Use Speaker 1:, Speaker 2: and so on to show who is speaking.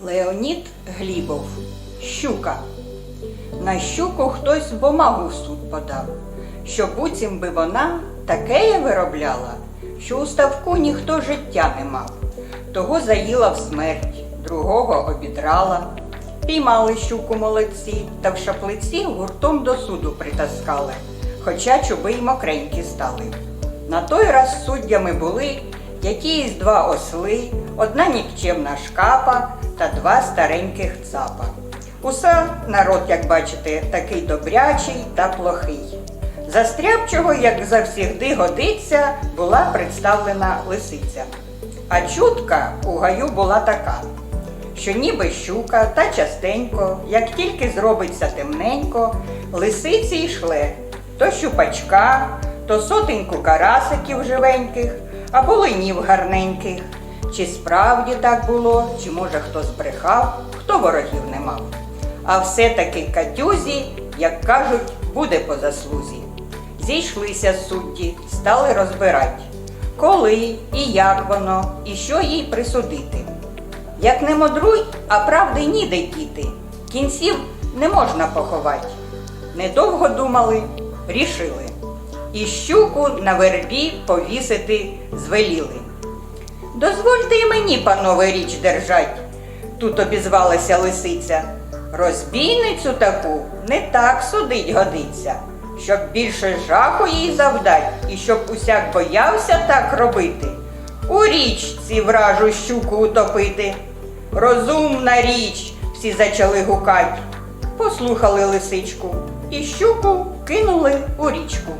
Speaker 1: Леонід Глібов. Щука. На щуку хтось бумагу в суд подав, що буцім би вона таке виробляла, що у ставку ніхто життя не мав. Того заїла в смерть, другого обідрала. Піймали щуку молодці, та в шаплиці гуртом до суду притаскали, хоча чуби й мокренькі стали. На той раз суддями були якісь два осли, одна нікчемна шкапа та два стареньких цапа. Усе народ, як бачите, такий добрячий та плохий. За стряпчого, як завсігди годиться, була представлена лисиця. А чутка у гаю була така, що ніби щука та частенько, як тільки зробиться темненько, лисиці й шле то щупачка, то сотеньку карасиків живеньких, або линів гарненьких. Чи справді так було, чи може хто збрехав, хто ворогів не мав. А все-таки катюзі, як кажуть, буде по заслузі. Зійшлися судді, стали розбирать, коли і як воно, і що їй присудити. Як не мудруй, а правди ніде діти, кінців не можна поховати. Недовго думали, рішили. І щуку на вербі повісити звеліли. Дозвольте і мені, панове, річ держать, тут обізвалася лисиця. Розбійницю таку не так судить годиться, щоб більше жаху їй завдать, і щоб усяк боявся так робити. У річці вражу щуку утопити. Розумна річ, всі зачали гукать. Послухали лисичку і щуку кинули у річку.